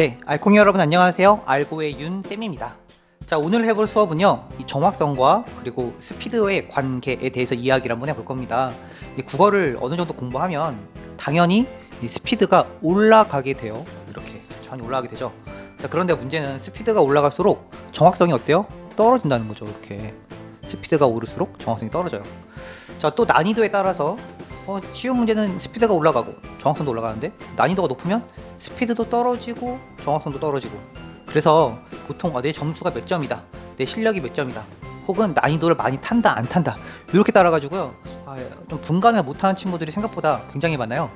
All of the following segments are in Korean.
네, 알콩이 여러분 안녕하세요. 알고의 윤쌤입니다. 자, 오늘 해볼 수업은요, 이 정확성과 그리고 스피드의 관계에 대해서 이야기를 한번 해볼 겁니다. 이 국어를 어느 정도 공부하면 당연히 이 스피드가 올라가게 돼요. 이렇게 천천히 올라가게 되죠. 자, 그런데 문제는 스피드가 올라갈수록 정확성이 어때요? 떨어진다는 거죠. 이렇게 스피드가 오를수록 정확성이 떨어져요. 자, 또 난이도에 따라서 어, 쉬운 문제는 스피드가 올라가고 정확성도 올라가는데 난이도가 높으면 스피드도 떨어지고 정확성도 떨어지고. 그래서 보통 아, 내 점수가 몇 점이다 내 실력이 몇 점이다 혹은 난이도를 많이 탄다 안 탄다 이렇게 따라가지고요. 아, 좀 분간을 못하는 친구들이 생각보다 굉장히 많아요.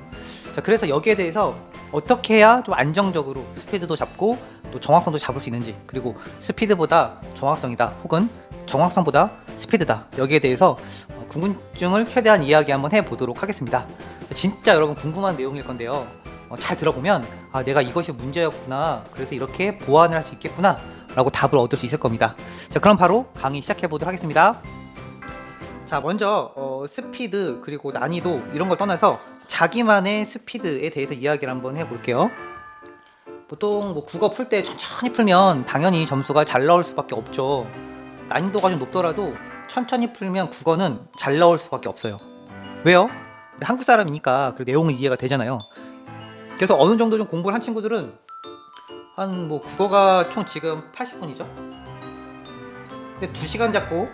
자 그래서 여기에 대해서 어떻게 해야 좀 안정적으로 스피드도 잡고 또 정확성도 잡을 수 있는지 그리고 스피드보다 정확성이다 혹은 정확성보다 스피드다 여기에 대해서 어, 궁금증을 최대한 이야기 한번 해보도록 하겠습니다. 진짜 여러분 궁금한 내용일 건데요. 어, 잘 들어보면 아 내가 이것이 문제였구나 그래서 이렇게 보완을 할 수 있겠구나 라고 답을 얻을 수 있을 겁니다. 자 그럼 바로 강의 시작해 보도록 하겠습니다. 자 먼저 어, 스피드 그리고 난이도 이런 걸 떠나서 자기만의 스피드에 대해서 이야기를 한번 해볼게요 보통 뭐 국어 풀 때 천천히 풀면 당연히 점수가 잘 나올 수밖에 없죠 난이도가 좀 높더라도 천천히 풀면 국어는 잘 나올 수밖에 없어요 왜요? 한국 사람이니까 그 내용은 이해가 되잖아요 그래서 어느 정도 좀 공부를 한 친구들은 한 뭐 국어가 총 지금 80분이죠. 근데 2시간 잡고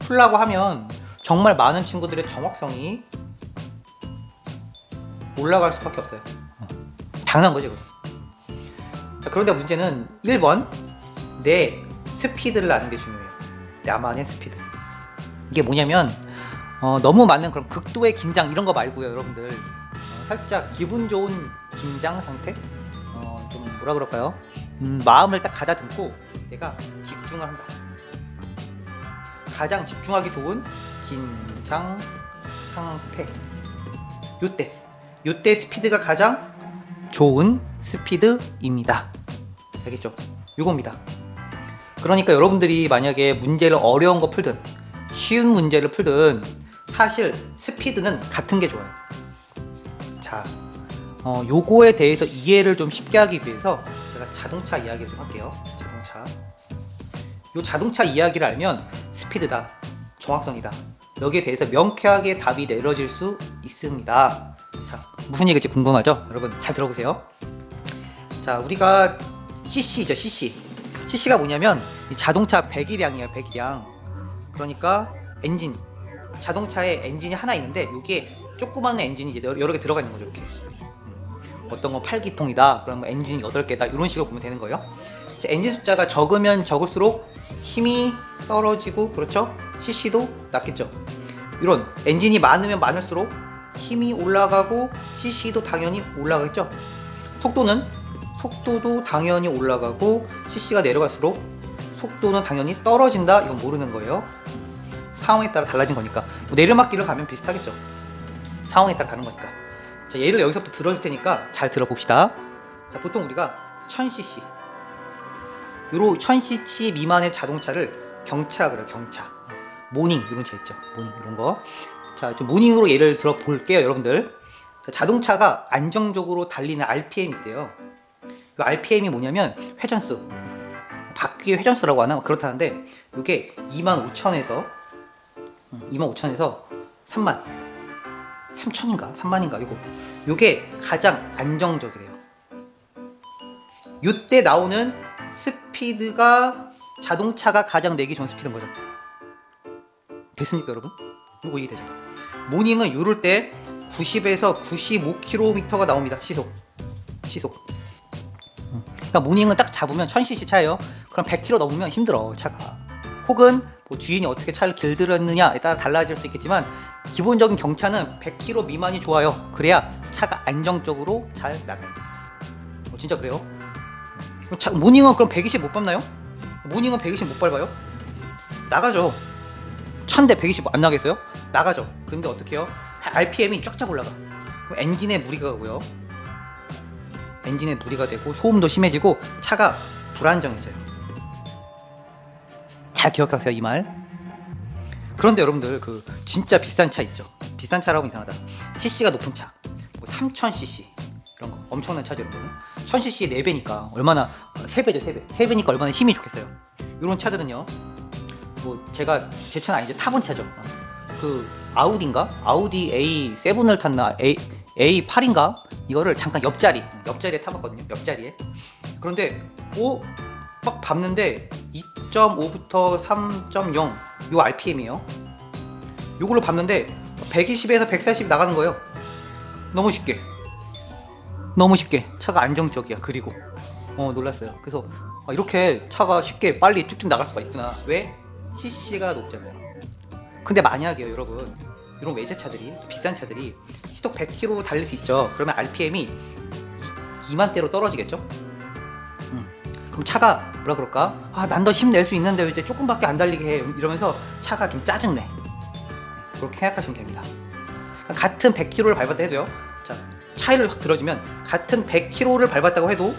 풀라고 하면 정말 많은 친구들의 정확성이 올라갈 수밖에 없어요. 어. 당연한 거지, 그거. 자, 그런데 문제는 1번 내 스피드를 아는 게 중요해요. 나만의 스피드. 이게 뭐냐면 어, 너무 많은 그런 극도의 긴장 이런 거 말고요, 여러분들. 어, 살짝 기분 좋은 긴장 상태? 어, 좀 뭐라 그럴까요? 음, 마음을 딱 가다듬고 내가 집중을 한다. 가장 집중하기 좋은 긴장 상태. 요때. 요때 스피드가 가장 좋은 스피드입니다. 알겠죠? 요겁니다. 그러니까 여러분들이 만약에 문제를 어려운 거 풀든 쉬운 문제를 풀든 사실 스피드는 같은 게 좋아요. 자, 어, 요거에 대해서 이해를 좀 쉽게 하기 위해서 제가 자동차 이야기를 좀 할게요. 자동차. 요 자동차 이야기를 알면 스피드다, 정확성이다. 여기에 대해서 명쾌하게 답이 내려질 수 있습니다. 자, 무슨 얘기인지 궁금하죠? 여러분 잘 들어보세요. 자, 우리가 CC죠, CC. CC가 뭐냐면 이 자동차 배기량이에요, 배기량. 그러니까 엔진. 자동차에 엔진이 하나 있는데 이게 조그마한 엔진이 이제 여러 개 들어가 있는 거죠, 이렇게. 어떤 건 8기통이다. 그러면 엔진이 8개다. 이런 식으로 보면 되는 거예요. 엔진 숫자가 적으면 적을수록 힘이 떨어지고 그렇죠? CC도 낮겠죠. 이런 엔진이 많으면 많을수록 힘이 올라가고 CC도 당연히 올라가겠죠. 속도는 속도도 당연히 올라가고 CC가 내려갈수록 속도는 당연히 떨어진다. 이건 모르는 거예요. 상황에 따라 달라진 거니까. 뭐 내리막길을 가면 비슷하겠죠. 상황에 따라 다른 거니까. 자, 예를 여기서부터 들어줄 테니까 잘 들어봅시다. 자, 보통 우리가 1000cc. 요로 1000cc 미만의 자동차를 경차라 그래요, 경차. 모닝, 이런 차 있죠. 모닝, 이런 거. 자, 좀 모닝으로 예를 들어 볼게요, 여러분들. 자, 자동차가 안정적으로 달리는 RPM이 있대요. 이 RPM이 뭐냐면 회전수. 바퀴의 회전수라고 하나? 그렇다는데, 이게 25,000에서, 25,000에서 3만. 3천인가 3만인가 이거 요게 가장 안정적이래요 요때 나오는 스피드가 자동차가 가장 내기 좋은 스피드인 거죠 됐습니까 여러분? 이거 이해되죠? 모닝은 요럴 때 90에서 95km가 나옵니다 시속 시속 음. 그러니까 모닝은 딱 잡으면 1000cc 차예요 그럼 100km 넘으면 힘들어 차가 혹은 뭐 주인이 어떻게 차를 길들였느냐에 따라 달라질 수 있겠지만 기본적인 경차는 100km 미만이 좋아요. 그래야 차가 안정적으로 잘 나가요. 어, 진짜 그래요? 그럼 차, 모닝은 그럼 120 못 밟나요? 모닝은 120 못 밟아요? 나가죠. 차인데 120 안 나겠어요? 나가죠. 근데 어떻게 해요? RPM이 쫙쫙 올라가. 그럼 엔진에 무리가 가고요. 엔진에 무리가 되고 소음도 심해지고 차가 불안정해져요. 잘 기억하세요 이 말. 그런데 여러분들 그 진짜 비싼 차 있죠. 비싼 차라고 이상하다. CC가 높은 차, 뭐 3000cc 이런 거 엄청난 차죠 여러분 1000cc의 4배니까 얼마나 3배죠 3배 3배니까 얼마나 힘이 좋겠어요 이런 차들은요 뭐 제가 제 차는 아니죠. 타본 차죠. 어. 그 아우디인가? 아우디 A7을 탔나? A A8인가? 이거를 잠깐 옆자리 옆자리에 타봤거든요. 옆자리에. 그런데 오막 밟는데 2.5부터 3.0 요 RPM이에요. 요걸로 밟는데 120에서 140 나가는 거예요. 너무 쉽게. 너무 쉽게. 차가 안정적이야 그리고. 어 놀랐어요. 그래서 아, 이렇게 차가 쉽게 빨리 쭉쭉 나갈 수가 있구나. 왜? CC가 높잖아요. 근데 만약에요 여러분. 이런 외제차들이 비싼 차들이 시속 100km 달릴 수 있죠. 그러면 RPM이 2만대로 떨어지겠죠? 음. 그럼 차가 뭐라 그럴까? 아 난 더 힘낼 수 있는데 왜 이제 조금밖에 안 달리게 해. 이러면서 차가 좀 짜증내. 그렇게 생각하시면 됩니다. 그러니까 같은 100km를 밟았다 해도요. 자 차이를 확 들어주면 같은 100km를 밟았다고 해도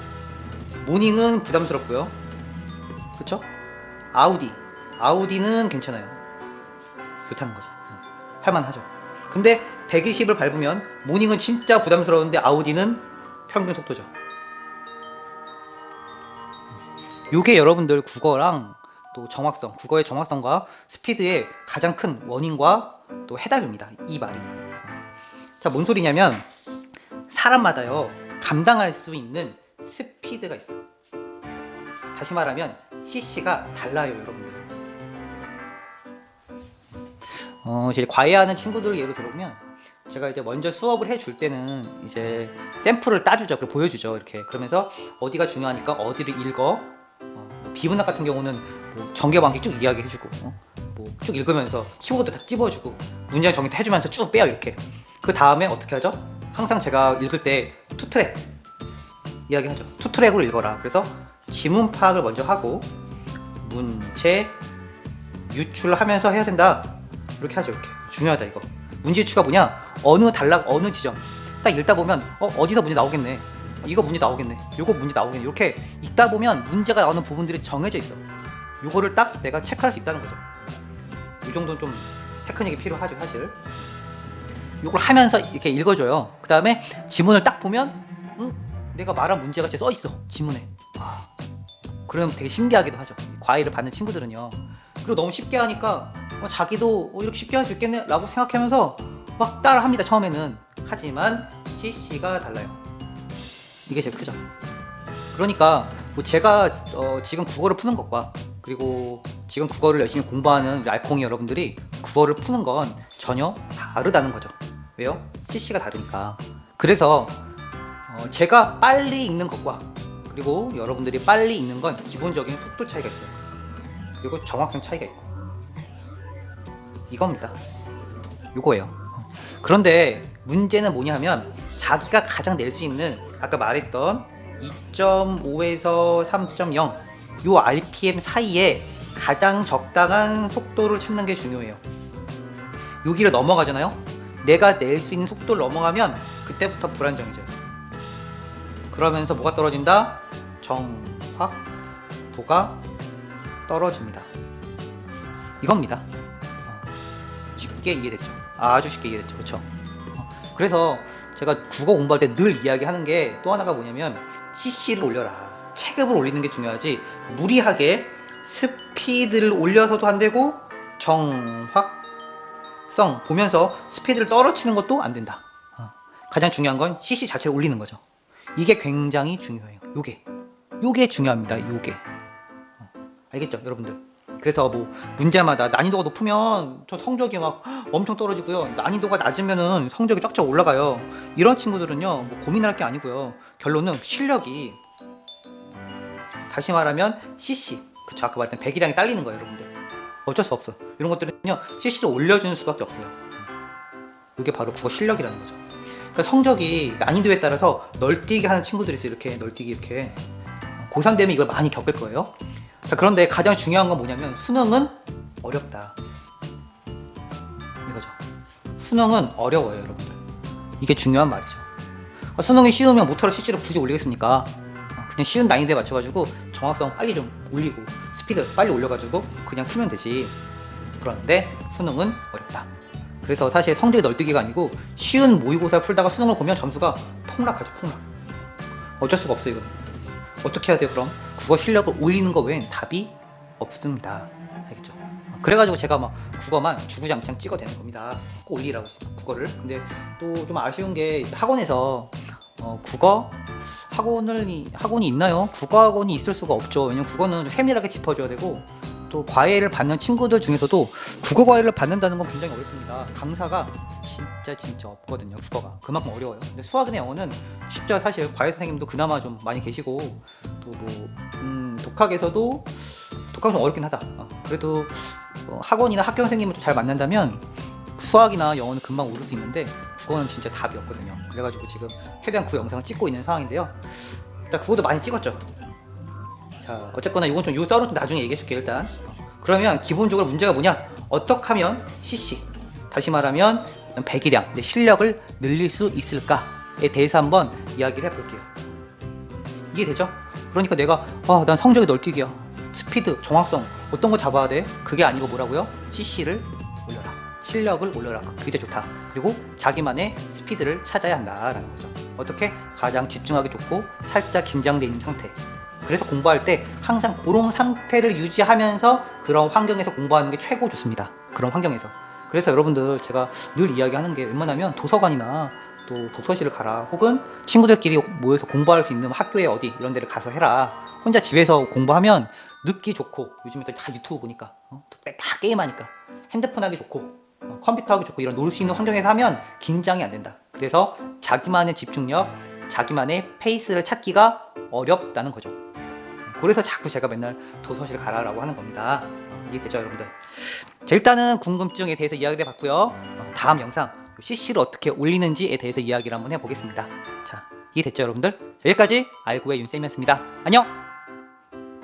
모닝은 부담스럽고요. 그쵸? 아우디 아우디는 괜찮아요. 좋다는 거죠. 음, 할만하죠. 근데 120을 밟으면 모닝은 진짜 부담스러운데 아우디는 평균 속도죠. 요게 여러분들 국어랑 또 정확성 국어의 정확성과 스피드의 가장 큰 원인과 또 해답입니다 이 말이. 자 뭔 소리냐면 사람마다요 감당할 수 있는 스피드가 있어요. 다시 말하면 CC가 달라요 여러분들 어, 이제 과외하는 친구들을 예로 들어보면 제가 이제 먼저 수업을 해줄 때는 이제 샘플을 따주죠. 그리고 보여주죠. 이렇게 그러면서 어디가 중요하니까 어디를 읽어. 어, 비문학 같은 경우는 뭐 전개방식 쭉 이야기해주고, 어, 뭐쭉 읽으면서 키워드 다 찝어주고 문장 정리 다 해주면서 쭉 빼요 이렇게. 그 다음에 어떻게 하죠? 항상 제가 읽을 때 투트랙 이야기하죠. 투트랙으로 읽어라. 그래서 지문 파악을 먼저 하고 문제 유출하면서 해야 된다. 이렇게 하죠 이렇게. 중요하다 이거. 문제 유추가 뭐냐? 어느 단락 어느 지점. 딱 읽다 보면 어 어디서 문제 나오겠네. 이거 문제 나오겠네. 요거 문제 나오겠네. 이렇게 읽다 보면 문제가 나오는 부분들이 정해져 있어. 요거를 딱 내가 체크할 수 있다는 거죠. 이 정도는 좀 테크닉이 필요하죠 사실. 요걸 하면서 이렇게 읽어줘요. 그 다음에 지문을 딱 보면 응? 내가 말한 문제가 써 있어 지문에. 와 그럼 되게 신기하기도 하죠. 과외를 받는 친구들은요 그리고 너무 쉽게 하니까 어, 자기도 어, 이렇게 쉽게 할 수 있겠네? 라고 생각하면서 막 따라 합니다 처음에는. 하지만 CC가 달라요. 이게 제일 크죠. 그러니까 뭐 제가 어, 지금 국어를 푸는 것과 그리고 지금 국어를 열심히 공부하는 알콩이 여러분들이 국어를 푸는 건 전혀 다르다는 거죠. 왜요? CC가 다르니까. 그래서 어, 제가 빨리 읽는 것과 그리고 여러분들이 빨리 읽는 건 기본적인 속도 차이가 있어요 그리고 정확성 차이가 있고 이겁니다. 요거예요. 그런데 문제는 뭐냐면 자기가 가장 낼 수 있는 아까 말했던 2.5에서 3.0요 RPM 사이에 가장 적당한 속도를 찾는 게 중요해요. 여기를 넘어가잖아요. 내가 낼 수 있는 속도를 넘어가면 그때부터 불안정해져요. 그러면서 뭐가 떨어진다? 정확도가 떨어집니다. 이겁니다. 쉽게 이해됐죠. 아주 쉽게 이해됐죠. 그렇죠? 그래서 제가 국어 공부할 때 늘 이야기하는 게 또 하나가 뭐냐면 CC를 올려라. 체급을 올리는 게 중요하지 무리하게 스피드를 올려서도 안 되고 정확성 보면서 스피드를 떨어치는 것도 안 된다. 어. 가장 중요한 건 CC 자체를 올리는 거죠. 이게 굉장히 중요해요. 요게 요게 중요합니다. 요게 어. 알겠죠, 여러분들? 그래서 뭐 문제마다 난이도가 높으면 저 성적이 막 엄청 떨어지고요. 난이도가 낮으면은 성적이 쫙쫙 올라가요. 이런 친구들은요, 뭐 고민할 게 아니고요. 결론은 실력이 다시 말하면 CC, 그쵸 아까 말했던 배기량이 딸리는 거예요, 여러분들. 어쩔 수 없어. 이런 것들은요, CC를 올려주는 수밖에 없어요. 이게 바로 국어 실력이라는 거죠. 그러니까 성적이 난이도에 따라서 널뛰기 하는 친구들이 있어요. 이렇게 널뛰기 이렇게. 고3 되면 이걸 많이 겪을 거예요. 자, 그런데 가장 중요한 건 뭐냐면 수능은 어렵다. 이거죠. 수능은 어려워요, 여러분들. 이게 중요한 말이죠. 아, 수능이 쉬우면 모터를 CC로 굳이 올리겠습니까? 아, 그냥 쉬운 난이도에 맞춰가지고 정확성 빨리 좀 올리고 스피드 빨리 올려가지고 그냥 풀면 되지. 그런데 수능은 어렵다. 그래서 사실 성적이 널뛰기가 아니고 쉬운 모의고사 풀다가 수능을 보면 점수가 폭락하죠, 폭락. 어쩔 수가 없어요 이건 어떻게 해야 돼요 그럼? 국어 실력을 올리는 거 외엔 답이 없습니다. 알겠죠? 그래가지고 제가 막 국어만 주구장창 찍어대는 겁니다. 꼭 올리라고 국어를. 근데 또 좀 아쉬운 게 학원에서 어, 국어 학원을 이- 학원이 있나요? 국어 학원이 있을 수가 없죠. 왜냐면 국어는 좀 세밀하게 짚어줘야 되고 또 과외를 받는 친구들 중에서도 국어 과외를 받는다는 건 굉장히 어렵습니다. 강사가 진짜 진짜 없거든요. 국어가 그만큼 어려워요. 근데 수학이나 영어는 쉽죠. 사실 과외 선생님도 그나마 좀 많이 계시고 또뭐 음, 독학에서도 독학은 좀 어렵긴 하다. 어, 그래도 어, 학원이나 학교 선생님을 좀잘 만난다면 수학이나 영어는 금방 오를 수 있는데 국어는 진짜 답이 없거든요. 그래가지고 지금 최대한 그 영상을 찍고 있는 상황인데요. 일단 국어도 많이 찍었죠. 자, 어쨌거나 이건 좀요 썰은 좀 나중에 얘기해 줄게 일단. 어, 그러면 기본적으로 문제가 뭐냐? 어떻게 하면 CC, 다시 말하면 배기량, 내 실력을 늘릴 수 있을까에 대해서 한번 이야기를 해볼게요. 이해되죠? 그러니까 내가 아, 난 성적이 널뛰기야. 스피드, 정확성 어떤 거 잡아야 돼? 그게 아니고 뭐라고요? CC를 올려라. 실력을 올려라. 그게 좋다. 그리고 자기만의 스피드를 찾아야 한다라는 거죠. 어떻게? 가장 집중하기 좋고 살짝 긴장돼 있는 상태. 그래서 공부할 때 항상 그런 상태를 유지하면서 그런 환경에서 공부하는 게 최고 좋습니다. 그런 환경에서. 그래서 여러분들 제가 늘 이야기하는 게 웬만하면 도서관이나 또 독서실을 가라 혹은 친구들끼리 모여서 공부할 수 있는 학교에 어디 이런 데를 가서 해라 혼자 집에서 공부하면 늦기 좋고 요즘에 또 다 유튜브 보니까 어? 또다 게임하니까 핸드폰 하기 좋고 어, 컴퓨터 하기 좋고 이런 놀 수 있는 환경에서 하면 긴장이 안 된다 그래서 자기만의 집중력 자기만의 페이스를 찾기가 어렵다는 거죠 그래서 자꾸 제가 맨날 도서실 가라라고 하는 겁니다. 어, 이해되죠 여러분들? 자, 일단은 궁금증에 대해서 이야기를 해봤고요. 어, 다음 영상 CC를 어떻게 올리는지에 대해서 이야기를 한번 해보겠습니다. 자 이해됐죠 여러분들? 자, 여기까지 알고의 윤쌤이었습니다. 안녕